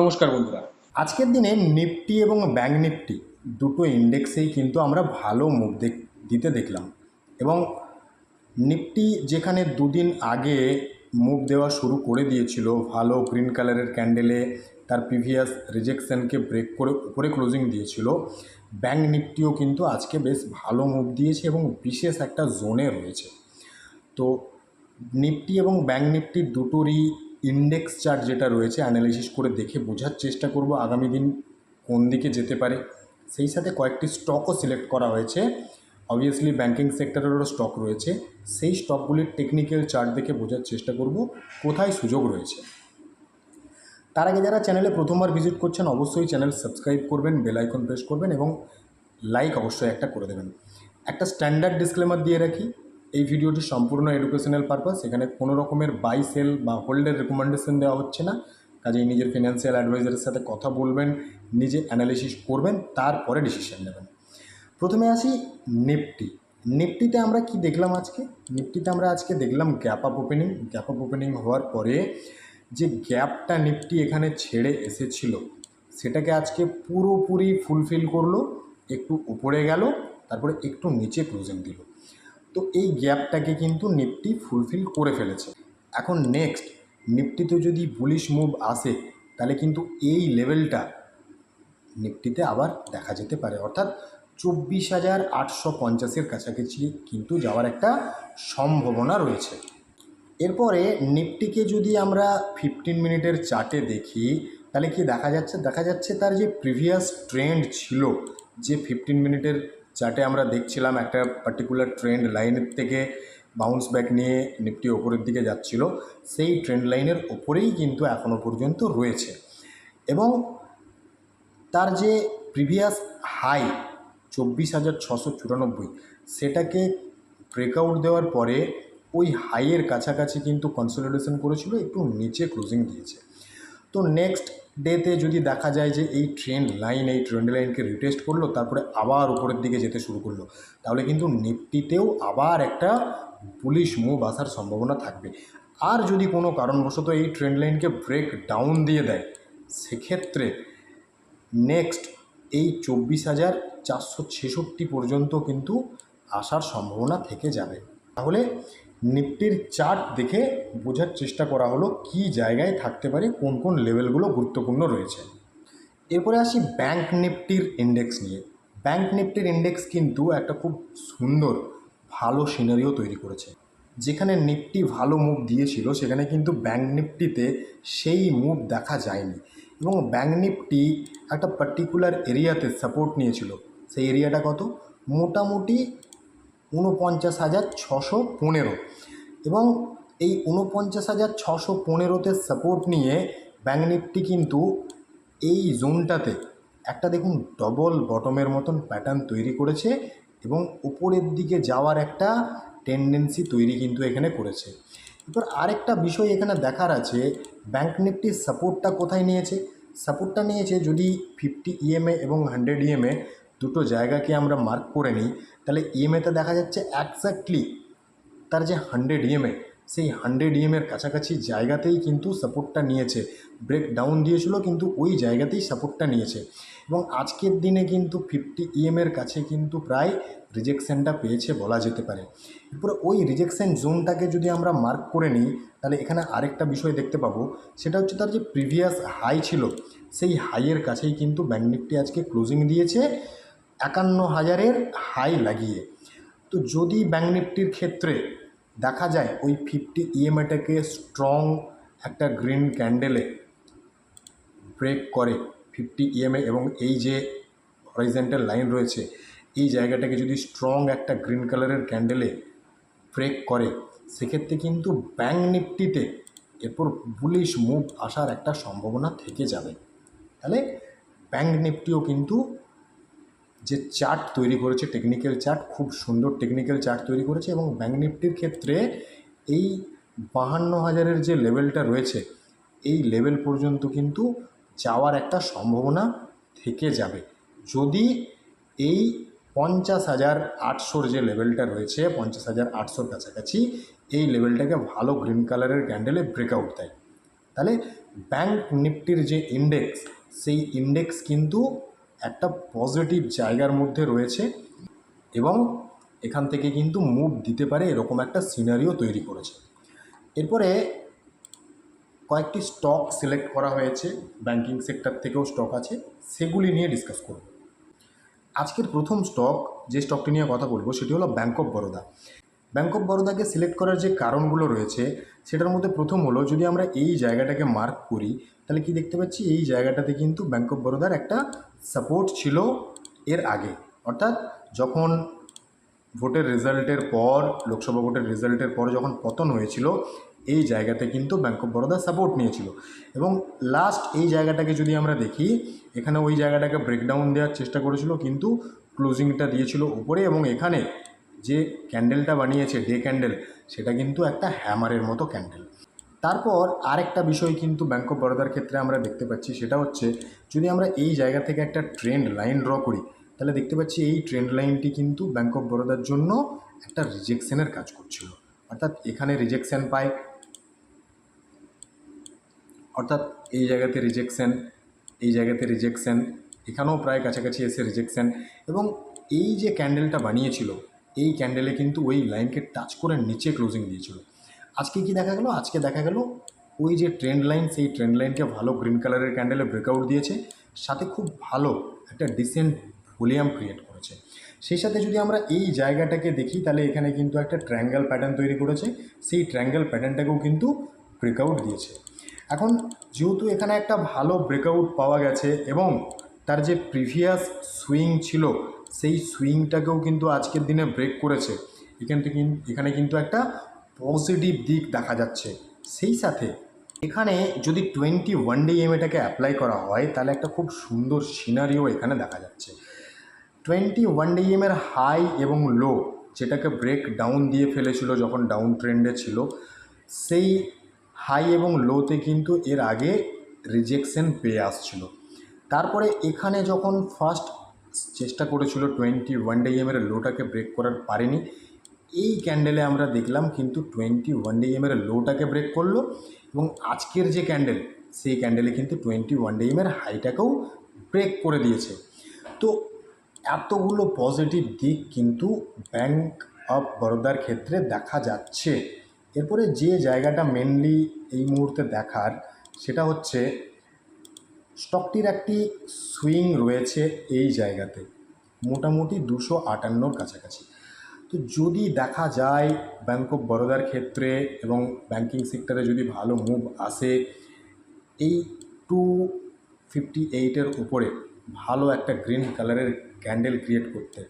নমস্কার বন্ধুরা। আজকের দিনে নিফটি এবং ব্যাঙ্ক নিফটি দুটো ইন্ডেক্সেই কিন্তু আমরা ভালো মুভ দেখ, দিতে দেখলাম। এবং নিফটি যেখানে দুদিন আগে মুভ দেওয়া শুরু করে দিয়েছিল, ভালো গ্রিন কালারের ক্যান্ডেলে তার প্রিভিয়াস রিজেকশনকে ব্রেক করে উপরে ক্লোজিং দিয়েছিল। ব্যাঙ্ক নিফটিও কিন্তু আজকে বেশ ভালো মুভ দিয়েছে এবং বিশেষ একটা জোনে রয়েছে। তো নিফটি এবং ব্যাঙ্ক নিফটি দুটোরই ইন্ডেক্স চার্ট যেটা রয়েছে অ্যানালিসিস করে দেখে বোঝার চেষ্টা করব আগামী দিন কোন দিকে যেতে পারে। সেই সাথে কয়েকটি স্টকও সিলেক্ট করা হয়েছে। অবভিয়াসলি ব্যাঙ্কিং সেক্টরেরও স্টক রয়েছে। সেই স্টকগুলির টেকনিক্যাল চার্ট দেখে বোঝার চেষ্টা করব কোথায় সুযোগ রয়েছে। তার আগে যারা চ্যানেলে প্রথমবার ভিজিট করছেন, অবশ্যই চ্যানেল সাবস্ক্রাইব করবেন বেল আইকন প্রেস করবেন এবং লাইক অবশ্যই একটা করে দেবেন। একটা স্ট্যান্ডার্ড ডিসক্লেমার দিয়ে রাখি এই ভিডিওটি সম্পূর্ণ এডুকেশনাল পারপাস এখানে কোনো রকমের বাই সেল বা হোল্ডের রেকমেন্ডেশন দেওয়া হচ্ছে না। কাজেই নিজের ফিনান্সিয়াল অ্যাডভাইজারের সাথে কথা বলবেন, নিজে অ্যানালিসিস করবেন, তারপরে ডিসিশন নেবেন। প্রথমে আসি নিফটি নিফটিতে আমরা কি দেখলাম আজকে? নিফটিতে আমরা আজকে দেখলাম gap up opening gap up opening হওয়ার পরে যে গ্যাপটা নিফটি এখানে ছেড়ে এসেছিল, সেটাকে আজকে পুরোপুরি ফুলফিল করল, একটু উপরে গেল, তারপরে একটু নিচে ক্লোজিং দিল। তো এই গ্যাপটাকে কিন্তু নিফটি ফুলফিল করে ফেলেছে। এখন নেক্সট নিফটিতে যদি বুলিশ মুভ আসে, তাহলে কিন্তু এই লেভেলটা নিফটিতে আবার দেখা যেতে পারে। অর্থাৎ চব্বিশ হাজার আটশো পঞ্চাশের কাছাকাছি কিন্তু যাওয়ার একটা সম্ভাবনা রয়েছে। এরপরে নিফটিকে যদি আমরা ফিফটিন মিনিটের চার্টে দেখি, তাহলে কি দেখা যাচ্ছে? দেখা যাচ্ছে তার যে প্রিভিয়াস ট্রেন্ড ছিল, যে ফিফটিন মিনিটের চার্টে আমরা দেখছিলাম একটা পার্টিকুলার ট্রেন্ড লাইনের থেকে বাউন্স ব্যাক নিয়ে নিফটি ওপরের দিকে যাচ্ছিল। সেই ট্রেন্ড লাইনের ওপরেই কিন্তু এখনও পর্যন্ত রয়েছে। এবং তার যে প্রিভিয়াস হাই চব্বিশ হাজার ছশো চুরানব্বই, সেটাকে ব্রেকআউট দেওয়ার পরে ওই হাইয়ের কাছাকাছি কিন্তু কনসলিডেশন করেছিল, একটু নিচে ক্লোজিং দিয়েছে। তো নেক্সট ডেতে যদি দেখা যায় যে এই ট্রেন্ড লাইন এই ট্রেন্ড লাইনকে রিটেস্ট করল, তারপরে আবার উপরের দিকে যেতে শুরু করল, তাহলে কিন্তু নিফটিতেও আবার একটা পুলিশ মুভ আসার সম্ভাবনা থাকবে। আর যদি কোনো কারণবশত এই ট্রেন্ড লাইনকে ব্রেক ডাউন দিয়ে দেয়, সেক্ষেত্রে নেক্সট এই চব্বিশ হাজার চারশো ছেষট্টি পর্যন্ত কিন্তু আসার সম্ভাবনা থেকে যাবে। তাহলে নিফটির চার্ট দেখে বোঝার চেষ্টা করা হলো কি জায়গায় থাকতে পারে, কোন কোন লেভেলগুলো গুরুত্বপূর্ণ রয়েছে। এরপরে আসি ব্যাংক নিফটির ইন্ডেক্স নিয়ে। ব্যাংক নিফটির ইন্ডেক্স কিন্তু একটা খুব সুন্দর, ভালো সিনারিও তৈরি করেছে। যেখানে নিফটি ভালো মুভ দিয়েছিল, সেখানে কিন্তু ব্যাংক নিফটিতে সেই মুভ দেখা যায়নি। এবং ব্যাংক নিফটি একটা পার্টিকুলার এরিয়াতে সাপোর্ট নিয়েছিল। সেই এরিয়াটা কত? মোটামুটি উনপঞ্চাশ হাজার ছশো পনেরো। এবং এই উনপঞ্চাশ হাজার ছশো পনেরোতে সাপোর্ট নিয়ে ব্যাঙ্ক নিফটি কিন্তু এই জোনটাতে একটা দেখুন ডবল বটমের মতন প্যাটার্ন তৈরি করেছে এবং উপরের দিকে যাওয়ার একটা টেন্ডেন্সি তৈরি কিন্তু এখানে করেছে। এরপর আরেকটা বিষয় এখানে দেখার আছে ব্যাঙ্ক নিফটির সাপোর্টটা কোথায় নিয়েছে? সাপোর্টটা নিয়েছে যদি ফিফটি ইএমএ এবং হান্ড্রেড ইএমএ দুটো জায়গাকে আমরা মার্ক করে নিই, তাহলে ইএমএতে দেখা যাচ্ছে একজ্যাক্টলি তার যে হান্ড্রেড ইএমএ সেই হান্ড্রেড ইএমের কাছাকাছি জায়গাতেই কিন্তু সাপোর্টটা নিয়েছে। ব্রেক ডাউন দিয়েছিল, কিন্তু ওই জায়গাতেই সাপোর্টটা নিয়েছে। এবং আজকের দিনে কিন্তু ফিফটি ইএমের কাছে কিন্তু প্রায় রিজেকশনটা পেয়েছে বলা যেতে পারে। এরপরে ওই রিজেকশন জোনটাকে যদি আমরা মার্ক করে নিই, তাহলে এখানে আরেকটা বিষয় দেখতে পাবো, সেটা হচ্ছে তার যে প্রিভিয়াস হাই ছিল, সেই হাইয়ের কাছেই কিন্তু ব্যাঙ্ক নিফটি আজকে ক্লোজিং দিয়েছে। একান্ন হাজারের হাই লাগিয়ে। তো যদি ব্যাঙ্ক নিফটির ক্ষেত্রে দেখা যায় ওই ফিফটি ইএমআইটাকে স্ট্রং একটা গ্রিন ক্যান্ডেলে ব্রেক করে ফিফটি ইএমএ এবং এই যে হরিজেন্টাল লাইন রয়েছে, এই জায়গাটাকে যদি স্ট্রং একটা গ্রিন কালারের ক্যান্ডেলে ব্রেক করে, সেক্ষেত্রে কিন্তু ব্যাঙ্ক নিফটিতে এরপর বুলিশ মুভ আসার একটা সম্ভাবনা থেকে যাবে। তাহলে ব্যাঙ্ক নিফটিও কিন্তু যে চার্ট তৈরি করেছে টেকনিক্যাল চার্ট, খুব সুন্দর টেকনিক্যাল চার্ট তৈরি করেছে এবং ব্যাঙ্ক নিফটির ক্ষেত্রে এই বাহান্ন হাজারের যে লেভেলটা রয়েছে, এই লেভেল পর্যন্ত কিন্তু যাওয়ার একটা সম্ভাবনা থেকে যাবে। যদি এই পঞ্চাশ হাজার আটশোর যে লেভেলটা রয়েছে, পঞ্চাশ হাজার আটশোর কাছাকাছি এই লেভেলটাকে ভালো গ্রিন কালারের ক্যান্ডেলে ব্রেকআউট দেয়। তাহলে ব্যাঙ্ক নিফটির যে ইন্ডেক্স সেই ইন্ডেক্স কিন্তু একটা পজিটিভ জায়গার মধ্যে রয়েছে এবং এখান থেকে কিন্তু মুভ দিতে পারে এরকম একটা সিনারিও তৈরি করেছে। এরপরে কয়েকটি স্টক সিলেক্ট করা হয়েছে ব্যাংকিং সেক্টর থেকেও স্টক আছে, সেগুলি নিয়ে ডিসকাস করব। আজকের প্রথম স্টক যে স্টকটি নিয়ে কথা বলব সেটি হলো bank of Baroda bank of বরোদাকে select করার যে কারণগুলো রয়েছে, সেটার মধ্যে প্রথম হলো যদি আমরা এই জায়গাটাকে মার্ক করি, তাহলে কি দেখতে পাচ্ছি? এই জায়গাটাতে কিন্তু ব্যাঙ্ক অফ বরোদার একটা সাপোর্ট ছিল এর আগে। অর্থাৎ যখন ভোটের রেজাল্টের পর, লোকসভা ভোটের রেজাল্টের পর যখন পতন হয়েছিল, এই জায়গাতে কিন্তু ব্যাঙ্ক অফ বরোদা সাপোর্ট নিয়েছিল। এবং লাস্ট এই জায়গাটাকে যদি আমরা দেখি, এখানে ওই জায়গাটাকে ব্রেকডাউন দেওয়ার চেষ্টা করেছিল, কিন্তু ক্লোজিংটা দিয়েছিল উপরে এবং এখানে যে ক্যান্ডেলটা বানিয়েছে ডে ক্যান্ডেল সেটা কিন্তু একটা হ্যামারের মতো ক্যান্ডেল তারপর আরেকটা বিষয় কিন্তু ব্যাঙ্ক অফ বরোদার ক্ষেত্রে আমরা দেখতে পাচ্ছি, সেটা হচ্ছে যদি আমরা এই জায়গা থেকে একটা ট্রেন্ড লাইন ড্র করি, তাহলে দেখতে পাচ্ছি এই ট্রেন্ড লাইনটি কিন্তু ব্যাঙ্ক অফ বরোদার জন্য একটা রিজেকশনের কাজ করছিল। অর্থাৎ এখানে রিজেকশন পায়, অর্থাৎ এই জায়গাতে রিজেকশন এই জায়গাতে রিজেকশন এখানেও প্রায় কাছাকাছি এসে রিজেকশন এবং এই যে ক্যান্ডেলটা বানিয়েছিল এই ক্যান্ডেলে কিন্তু ওই লাইনকে টাচ করে নিচে ক্লোজিং দিয়েছিল। আজকে কি দেখা গেল? আজকে দেখা গেল ওই যে ট্রেন্ড লাইন সেই ট্রেন্ড লাইনকে ভালো গ্রিন কালারের ক্যান্ডেলে ব্রেকআউট দিয়েছে। সাথে খুব ভালো একটা ডিসেন্ট ভলিউম ক্রিয়েট করেছে। সেই সাথে যদি আমরা এই জায়গাটাকে দেখি, তাহলে এখানে কিন্তু একটা ট্র্যাঙ্গেল প্যাটার্ন তৈরি করেছে। সেই ট্র্যাঙ্গেল প্যাটার্নটাকেও কিন্তু ব্রেকআউট দিয়েছে। এখন যেহেতু এখানে একটা ভালো ব্রেকআউট পাওয়া গেছে এবং তার যে প্রিভিয়াস সুইং ছিল সেই সুইংটাকেও কিন্তু আজকের দিনে ব্রেক করেছে। এখান থেকে এখানে কিন্তু একটা পজিটিভ দিক দেখা যাচ্ছে। সেই সাথে এখানে যদি টোয়েন্টি ওয়ান ডে এমএটাকে অ্যাপ্লাই করা হয়, তাহলে একটা খুব সুন্দর সিনারিও এখানে দেখা যাচ্ছে। টোয়েন্টি ওয়ান ডে এর হাই এবং লো যেটাকে ব্রেক ডাউন দিয়ে ফেলেছিল যখন ডাউন ট্রেন্ডে ছিল, সেই হাই এবং লোতে কিন্তু এর আগে রিজেকশন পেয়ে আসছিল। তারপরে এখানে যখন ফার্স্ট চেষ্টা করেছিল টোয়েন্টি ওয়ান ডে এর লোটাকে ব্রেক করার, পারেনি। এই ক্যান্ডেলে আমরা দেখলাম কিন্তু টোয়েন্টি ওয়ান ডে এর লোটাকে ব্রেক করল এবং আজকের যে ক্যান্ডেল, সেই ক্যান্ডেলে কিন্তু টোয়েন্টি ওয়ান ডে এর হাইটাকেও ব্রেক করে দিয়েছে। তো এতগুলো পজিটিভ দিক কিন্তু ব্যাংক অফ বরোদার ক্ষেত্রে দেখা যাচ্ছে। এরপরে যে জায়গাটা মেনলি এই মুহূর্তে দেখার, সেটা হচ্ছে স্টকটির একটি সুইং রয়েছে এই জায়গাতে, মোটামুটি দুশো আটান্নর কাছাকাছি। তো যদি দেখা যায় ব্যাঙ্ক অফ বরোদার ক্ষেত্রে এবং ব্যাংকিং সেক্টরে যদি ভালো মুভ আসে, এই টু ফিফটি এইটের উপরে ভালো একটা গ্রিন কালারের ক্যান্ডেল ক্রিয়েট করতে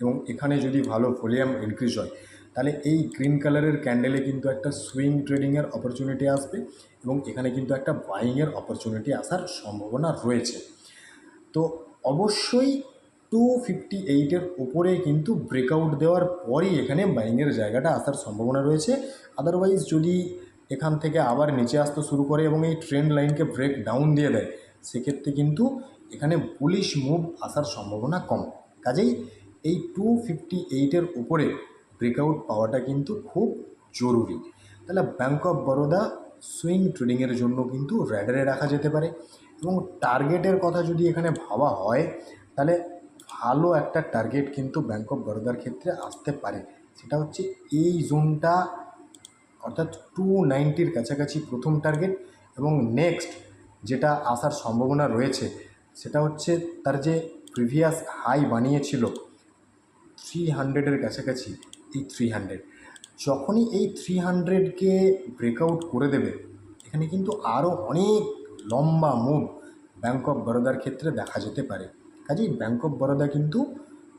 এবং এখানে যদি ভালো ভলিউম ইনক্রিজ হয় তাহলে এই গ্রিন কালারের ক্যান্ডেলে কিন্তু একটা সুইং ট্রেডিংয়ের অপরচুনিটি আসবে এবং এখানে কিন্তু একটা বাইংয়ের অপরচুনিটি আসার সম্ভাবনা রয়েছে। তো অবশ্যই টু ফিফটি এইটের ওপরে কিন্তু ব্রেকআউট দেওয়ার পরই এখানে বাইংয়ের জায়গাটা আসার সম্ভাবনা রয়েছে। আদারওয়াইজ যদি এখান থেকে আবার নিচে আসতে শুরু করে এবং এই ট্রেন্ড লাইনকে ব্রেক ডাউন দিয়ে দেয়, সেক্ষেত্রে কিন্তু এখানে পুলিশ মুভ আসার সম্ভাবনা কম। কাজেই এই টু ফিফটি এইটের উপরে ব্রেকআউট পাওয়াটা কিন্তু খুব জরুরি। তাহলে ব্যাঙ্ক অফ বরোদা সুইং ট্রেডিংয়ের জন্য কিন্তু র্যাডারে রাখা যেতে পারে এবং টার্গেটের কথা যদি এখানে ভাবা হয়, তাহলে ভালো একটা টার্গেট কিন্তু ব্যাঙ্ক অফ বরোদার ক্ষেত্রে আসতে পারে। সেটা হচ্ছে এই জোনটা অর্থাৎ টু নাইনটির কাছাকাছি প্রথম টার্গেট এবং নেক্সট যেটা আসার সম্ভাবনা রয়েছে, সেটা হচ্ছে তার যে প্রিভিয়াস হাই বানিয়েছিল থ্রি হান্ড্রেডের কাছাকাছি। এই থ্রি হান্ড্রেড যখনই এই থ্রি হান্ড্রেডকে ব্রেকআউট করে দেবে, এখানে কিন্তু আরও অনেক লম্বা মুভ ব্যাঙ্ক অফ বরোদার ক্ষেত্রে দেখা যেতে পারে। কাজেই ব্যাঙ্ক অফ বরোদা কিন্তু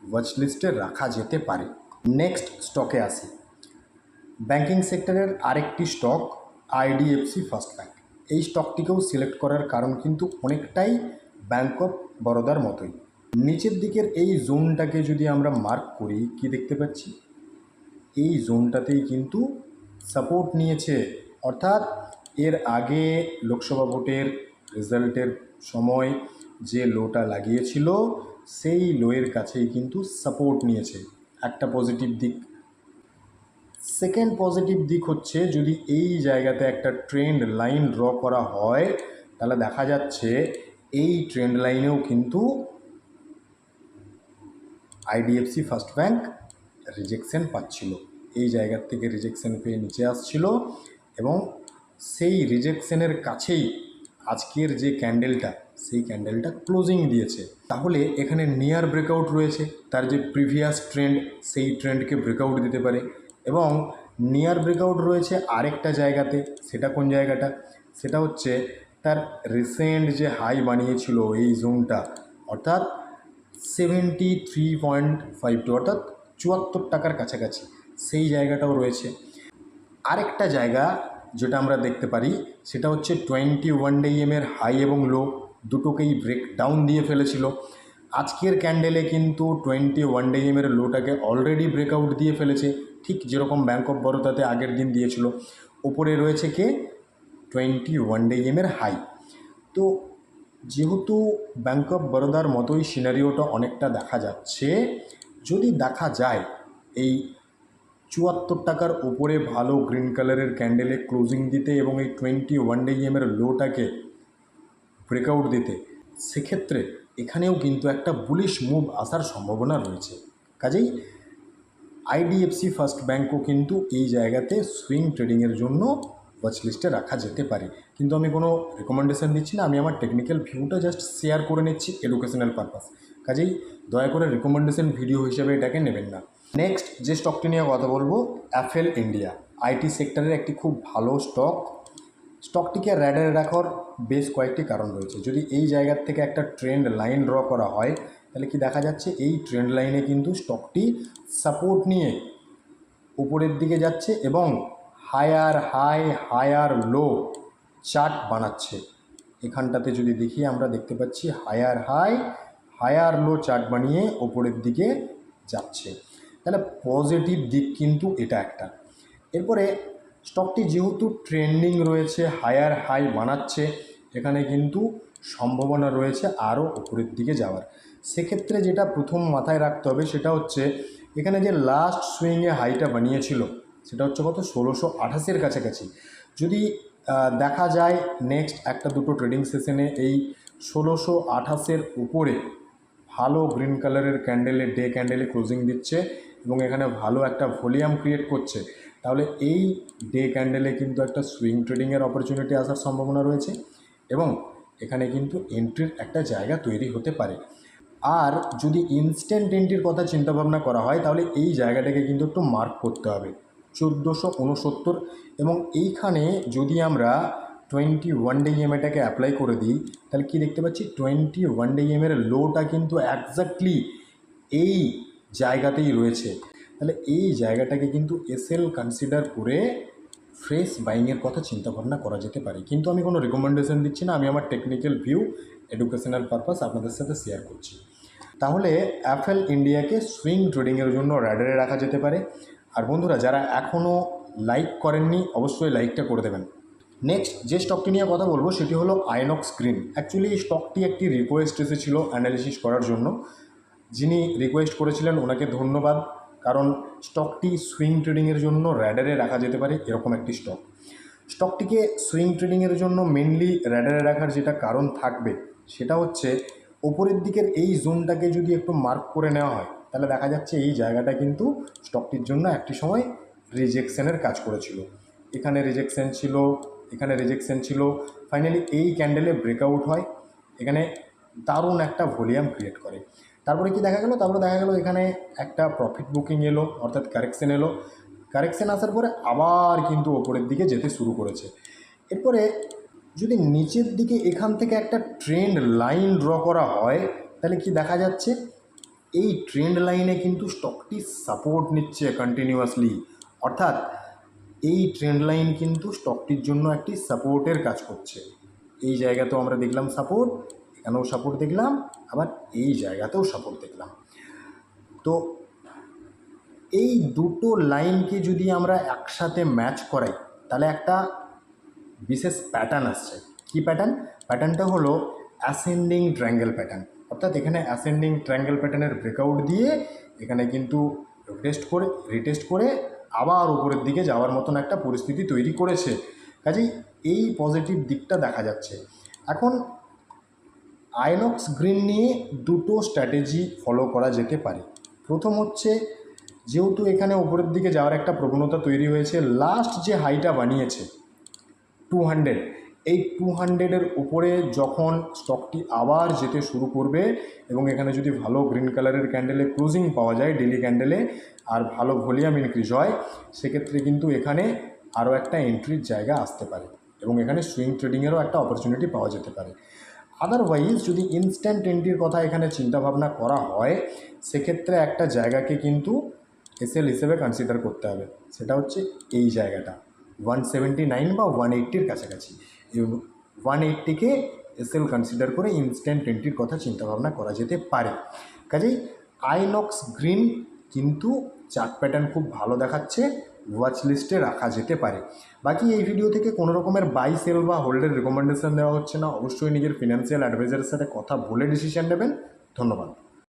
ওয়াচ লিস্টে রাখা যেতে পারে। নেক্সট স্টকে আসি। ব্যাংকিং সেক্টরের আরেকটি স্টক আইডিএফসি ফার্স্ট ব্যাংক এই স্টকটিকেও সিলেক্ট করার কারণ কিন্তু অনেকটাই ব্যাঙ্ক অফ বরোদার মতোই। নিচের দিকের এই জোনটাকে যদি আমরা মার্ক করি, কি দেখতে পাচ্ছি? এই জোনটাতেই কিন্তু সাপোর্ট নিয়েছে। অর্থাৎ এর আগে লোকসভা ভোটের রেজাল্টের সময় যে লোটা লাগিয়েছিল, সেই লোয়ের কাছেই কিন্তু সাপোর্ট নিয়েছে। একটা পজিটিভ দিক। সেকেন্ড পজিটিভ দিক হচ্ছে, যদি এই জায়গাতে একটা ট্রেন্ড লাইন ড্র করা হয়, তাহলে দেখা যাচ্ছে এই ট্রেন্ড লাইনেও কিন্তু আইডিএফসি ফার্স্ট ব্যাংক রিজেকশন পাচ্ছিল। এই জায়গার থেকে রিজেকশন পেয়ে নিচে আসছিল এবং সেই রিজেকশনের কাছেই আজকের যে ক্যান্ডেলটা সেই ক্যান্ডেলটা ক্লোজিং দিয়েছে। তাহলে এখানে নিয়ার ব্রেকআউট রয়েছে। তার যে প্রিভিয়াস ট্রেন্ড সেই ট্রেন্ডকে ব্রেকআউট দিতে পারে এবং নিয়ার ব্রেকআউট রয়েছে আরেকটা জায়গাতে, সেটা কোন জায়গাটা? সেটা হচ্ছে তার রিসেন্ট যে হাই বানিয়েছিল এই জোনটা অর্থাৎ seventy three point five two অর্থাৎ চুয়াত্তর টাকার কাছাকাছি, সেই জায়গাটাও রয়েছে। আরেকটা জায়গা যেটা আমরা দেখতে পারি, সেটা হচ্ছে টোয়েন্টি ওয়ান ডে এর হাই এবং লো, দুটোকেই ব্রেক ডাউন দিয়ে ফেলেছিল। আজকের ক্যান্ডেলে কিন্তু টোয়েন্টি ওয়ান ডে এর লোটাকে অলরেডি ব্রেকআউট দিয়ে ফেলেছে, ঠিক যেরকম ব্যাঙ্ক অফ বরোদাতে আগের দিন দিয়েছিল। ওপরে রয়েছে কে? টোয়েন্টি ওয়ান ডে এর হাই। তো যেহেতু ব্যাঙ্ক অফ বরোদার মতোই সিনারিওটা অনেকটা দেখা যাচ্ছে যদি দেখা যায় এই চুয়াত্তর টাকার উপরে ভালো গ্রিন কালারের ক্যান্ডেলে ক্লোজিং দিতে এবং এই টোয়েন্টি ওয়ান ডে ইএমের লোটাকে ব্রেকআউট দিতে, সেক্ষেত্রে এখানেও কিন্তু একটা বুলিশ মুভ আসার সম্ভাবনা রয়েছে। কাজেই আইডিএফসি ফার্স্ট ব্যাঙ্কও কিন্তু এই জায়গাতে সুইং ট্রেডিংয়ের জন্য ওয়াচ লিস্টে রাখা যেতে পারে। কিন্তু আমি কোনো রেকমেন্ডেশন দিচ্ছি না, আমি আমার টেকনিক্যাল ভিউটা জাস্ট শেয়ার করে নিচ্ছি এডুকেশনাল পারপাস কাজেই দয়া করে রেকমেন্ডেশন ভিডিও হিসেবে এটাকে নেবেন না। নেক্সট যে স্টকটি নিয়ে কথা বলব অ্যাফেল ইন্ডিয়া আইটি সেক্টরের একটি খুব ভালো স্টক স্টকটিকে র্যাডারে রাখার বেশ কয়েকটি কারণ রয়েছে। যদি এই জায়গার থেকে একটা ট্রেন্ড লাইন ড্র করা হয়, তাহলে কি দেখা যাচ্ছে? এই ট্রেন্ড লাইনে কিন্তু স্টকটি সাপোর্ট নিয়ে উপরের দিকে যাচ্ছে এবং higher high, higher low chart বানাচ্ছে। এখানটাতে যদি দেখি, আমরা দেখতে পাচ্ছি higher high, higher low chart বানিয়ে ওপরের দিকে যাচ্ছে। তাহলে পজিটিভ দিক কিন্তু এটা একটা। এরপরে স্টকটি যেহেতু ট্রেন্ডিং রয়েছে, হায়ার হাই বানাচ্ছে, এখানে কিন্তু সম্ভাবনা রয়েছে আরও ওপরের দিকে যাওয়ার। সেক্ষেত্রে যেটা প্রথম মাথায় রাখতে হবে সেটা হচ্ছে, এখানে যে লাস্ট সুইংয়ে হাইটা বানিয়েছিল সেটা হচ্ছে কত? ষোলোশো আঠাশের কাছাকাছি। যদি দেখা যায় নেক্সট একটা দুটো ট্রেডিং সেশনে এই ষোলোশো আঠাশের উপরে ভালো গ্রিন কালারের ক্যান্ডেলে ডে ক্যান্ডেলে ক্লোজিং দিচ্ছে এবং এখানে ভালো একটা ভলিউম ক্রিয়েট করছে, তাহলে এই ডে ক্যান্ডেলে কিন্তু একটা সুইং ট্রেডিংয়ের অপরচুনিটি আসার সম্ভাবনা রয়েছে এবং এখানে কিন্তু এন্ট্রির একটা জায়গা তৈরি হতে পারে। আর যদি ইনস্ট্যান্ট এন্ট্রির কথা চিন্তাভাবনা করা হয়, তাহলে এই জায়গাটাকে কিন্তু একটু মার্ক করতে হবে। চোদ্দোশো উনসত্তর এবং এইখানে যদি আমরা টোয়েন্টি ওয়ান ডে ইএমআইটাকে অ্যাপ্লাই করে দিই, তাহলে কি দেখতে পাচ্ছি? টোয়েন্টি ওয়ান ডে ইএমের লোটা কিন্তু একজাক্টলি এই জায়গাতেই রয়েছে। তাহলে এই জায়গাটাকে কিন্তু এসএল কনসিডার করে ফ্রেশ বাইংয়ের কথা চিন্তা ভাবনা করা যেতে পারে। কিন্তু আমি কোনো রেকমেন্ডেশন দিচ্ছি না, আমি আমার টেকনিক্যাল ভিউ এডুকেশনাল পারপাস আপনাদের সাথে শেয়ার করছি। তাহলে অ্যাপেল ইন্ডিয়াকে সুইং ট্রেডিংয়ের জন্য র্যাডারে রাখা যেতে পারে। আর বন্ধুরা, যারা এখনও লাইক করেননি, অবশ্যই লাইকটা করে দেবেন। নেক্সট যে স্টকটি নিয়ে কথা বলব, সেটি হলো আইনক্স গ্রিন অ্যাকচুয়ালি এই স্টকটি একটি রিকোয়েস্ট এসেছিল অ্যানালিসিস করার জন্য। যিনি রিকোয়েস্ট করেছিলেন, ওনাকে ধন্যবাদ। কারণ স্টকটি সুইং ট্রেডিংয়ের জন্য র্যাডারে রাখা যেতে পারে, এরকম একটি স্টক স্টকটিকে সুইং ট্রেডিংয়ের জন্য মেনলি র্যাডারে রাখার যেটা কারণ থাকবে, সেটা হচ্ছে, ওপরের দিকের এই জোনটাকে যদি একটু মার্ক করে নেওয়া হয় তাহলে দেখা যাচ্ছে এই জায়গাটা কিন্তু স্টকটির জন্য একটি সময় রিজেকশনের কাজ করেছিল। এখানে রিজেকশন ছিল, এখানে রিজেকশন ছিল। ফাইনালি এই ক্যান্ডেলে ব্রেকআউট হয়। এখানে দারুণ একটা ভলিউম ক্রিয়েট করে। তারপরে কি দেখা গেল? তারপরে দেখা গেল এখানে একটা প্রফিট বুকিং এলো, অর্থাৎ কারেকশন এলো। কারেকশন আসার পরে আবার কিন্তু ওপরের দিকে যেতে শুরু করেছে। এরপরে যদি নিচের দিকে এখান থেকে একটা ট্রেন্ড লাইন ড্র করা হয়, তাহলে কি দেখা যাচ্ছে? এই ট্রেন্ড লাইনে কিন্তু স্টকটি সাপোর্ট নিচ্ছে কন্টিনিউয়াসলি অর্থাৎ এই ট্রেন্ড লাইন কিন্তু স্টকটির জন্য একটি সাপোর্টের কাজ করছে। এই জায়গাতেও আমরা দেখলাম সাপোর্ট এখানেও সাপোর্ট দেখলাম, আবার এই জায়গাতেও সাপোর্ট দেখলাম। তো এই দুটো লাইনকে যদি আমরা একসাথে ম্যাচ করাই, তাহলে একটা বিশেষ প্যাটার্ন আসছে। কি প্যাটার্ন প্যাটার্নটা হলো অ্যাসেন্ডিং ট্রায়াঙ্গেল প্যাটার্ন অর্থাৎ এখানে অ্যাসেন্ডিং ট্রায়াঙ্গেল প্যাটার্নের ব্রেকআউট দিয়ে এখানে কিন্তু টেস্ট করে রিটেস্ট করে আবার উপরের দিকে যাওয়ার মতন একটা পরিস্থিতি তৈরি করেছে। কাজেই এই পজিটিভ দিকটা দেখা যাচ্ছে। এখন আইনক্স গ্রিন নিয়ে দুটো স্ট্র্যাটেজি ফলো করা যেতে পারে। প্রথম হচ্ছে, যেহেতু এখানে উপরের দিকে যাওয়ার একটা প্রবণতা তৈরি হয়েছে লাস্ট যে হাইটা বানিয়েছে টু হান্ড্রেড এই টু হান্ড্রেডের উপরে যখন স্টকটি আবার যেতে শুরু করবে এবং এখানে যদি ভালো গ্রিন কালারের ক্যান্ডেলে ক্লোজিং পাওয়া যায় ডেলি ক্যান্ডেলে আর ভালো ভলিউম ইনক্রিজ হয়, সেক্ষেত্রে কিন্তু এখানে আরও একটা এন্ট্রির জায়গা আসতে পারে এবং এখানে সুইং ট্রেডিংয়েরও একটা অপরচুনিটি পাওয়া যেতে পারে। আদারওয়াইজ যদি ইনস্ট্যান্ট এন্ট্রির কথা এখানে চিন্তাভাবনা করা হয়, সেক্ষেত্রে একটা জায়গাকে কিন্তু এসএল হিসেবে কনসিডার করতে হবে। সেটা হচ্ছে এই জায়গাটা। ওয়ান সেভেন্টি নাইন বা ওয়ান এইট্টির কাছাকাছি। ওয়ান এইট্টিকে এসএল কনসিডার করে ইনস্ট্যান্ট এন্ট্রির কথা চিন্তাভাবনা করা যেতে পারে। কাজেই আইনক্স গ্রিন কিন্তু চার্ট প্যাটার্ন খুব ভালো দেখাচ্ছে ওয়াচ লিস্টে রাখা যেতে পারে। বাকি এই ভিডিও থেকে কোনো রকমের বাই সেল বা হোল্ডের রেকমেন্ডেশন দেওয়া হচ্ছে না। অবশ্যই নিজের ফিনান্সিয়াল অ্যাডভাইজারের সাথে কথা বলে ডিসিশন নেবেন। ধন্যবাদ।